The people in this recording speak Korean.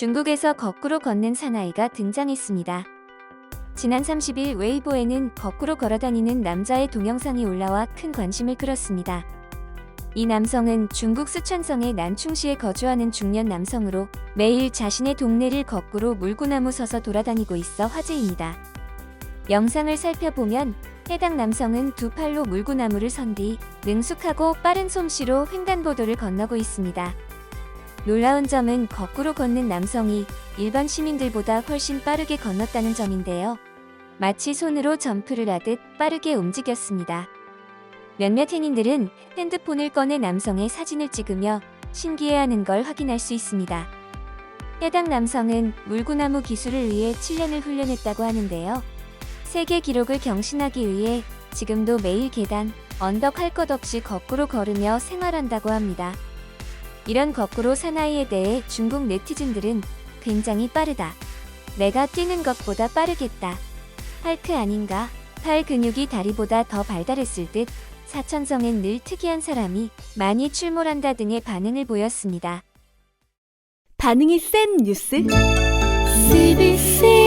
중국에서 거꾸로 걷는 사나이가 등장했습니다. 지난 30일 웨이보에는 거꾸로 걸어다니는 남자의 동영상이 올라와 큰 관심을 끌었습니다. 이 남성은 중국 쓰촨성의 난충시에 거주하는 중년 남성으로 매일 자신의 동네를 거꾸로 물구나무 서서 돌아다니고 있어 화제입니다. 영상을 살펴보면 해당 남성은 두 팔로 물구나무를 선 뒤 능숙하고 빠른 솜씨로 횡단보도를 건너고 있습니다. 놀라운 점은 거꾸로 걷는 남성이 일반 시민들보다 훨씬 빠르게 건넜다는 점인데요. 마치 손으로 점프를 하듯 빠르게 움직였습니다. 몇몇 행인들은 핸드폰을 꺼내 남성의 사진을 찍으며 신기해하는 걸 확인할 수 있습니다. 해당 남성은 물구나무 기술을 위해 7년을 훈련했다고 하는데요. 세계 기록을 경신하기 위해 지금도 매일 계단, 언덕 할 것 없이 거꾸로 걸으며 생활한다고 합니다. 이런 거꾸로 사나이에 대해 중국 네티즌들은 굉장히 빠르다. 내가 뛰는 것보다 빠르겠다. 할크 아닌가? 팔 근육이 다리보다 더 발달했을 듯 사천성엔 늘 특이한 사람이 많이 출몰한다 등의 반응을 보였습니다. 반응이 센 뉴스? CBC